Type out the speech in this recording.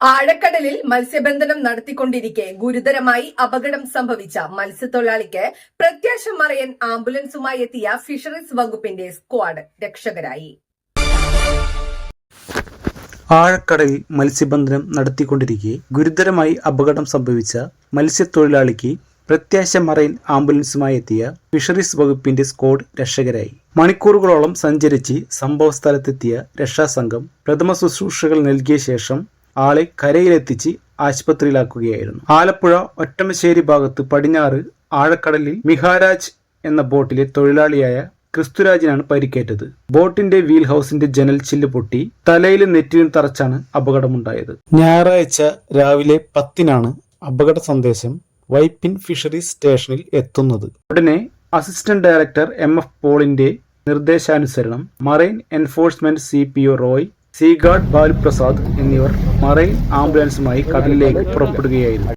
ആഴക്കടലിൽ മത്സ്യബന്ധനം നടത്തിക്കൊണ്ടിരിക്കെ ഗുരുതരമായി അപകടം സംഭവിച്ച മത്സ്യത്തൊഴിലാളിക്ക് പ്രത്യാശ മറയൻ ആംബുലൻസുമായി എത്തിയ ഫിഷറീസ് വകുപ്പിന്റെ സ്ക്വാഡ് രക്ഷകരായി. ആഴക്കടലിൽ മത്സ്യബന്ധനം നടത്തിക്കൊണ്ടിരിക്കെ ഗുരുതരമായി അപകടം സംഭവിച്ച മത്സ്യത്തൊഴിലാളിക്ക് പ്രത്യാശ മറൈൻ ആംബുലൻസുമായി എത്തിയ ഫിഷറീസ് വകുപ്പിന്റെ സ്ക്വാഡ് രക്ഷകരായി. മണിക്കൂറുകളോളം സഞ്ചരിച്ച് സംഭവസ്ഥലത്തെത്തിയ രക്ഷാസംഘം പ്രഥമ ശുശ്രൂഷകൾ നൽകിയ ശേഷം ആളെ കരയിലെത്തിച്ച് ആശുപത്രിയിലാക്കുകയായിരുന്നു. ആലപ്പുഴ ഒറ്റമശ്ശേരി ഭാഗത്ത് പടിഞ്ഞാറ് ആഴക്കടലിൽ മിഹാരാജ് എന്ന ബോട്ടിലെ തൊഴിലാളിയായ ക്രിസ്തുരാജിനാണ് പരിക്കേറ്റത്. ബോട്ടിന്റെ വീൽ ഹൗസിന്റെ ജനൽ ചില്ല് പൊട്ടി തലയിലും നെറ്റിലും തറച്ചാണ് അപകടമുണ്ടായത്. ഞായറാഴ്ച രാവിലെ പത്തിനാണ് അപകട സന്ദേശം വൈപ്പിൻ ഫിഷറീസ് സ്റ്റേഷനിൽ എത്തുന്നത്. ഉടനെ അസിസ്റ്റന്റ് ഡയറക്ടർ എം എഫ് പോളിന്റെ നിർദ്ദേശാനുസരണം marine enforcement C P O Roy sea guard Baluprasad എന്നിവർ മറൈൻ ആംബുലൻസുമായി കടലിലേക്ക് പുറപ്പെടുകയായിരുന്നു.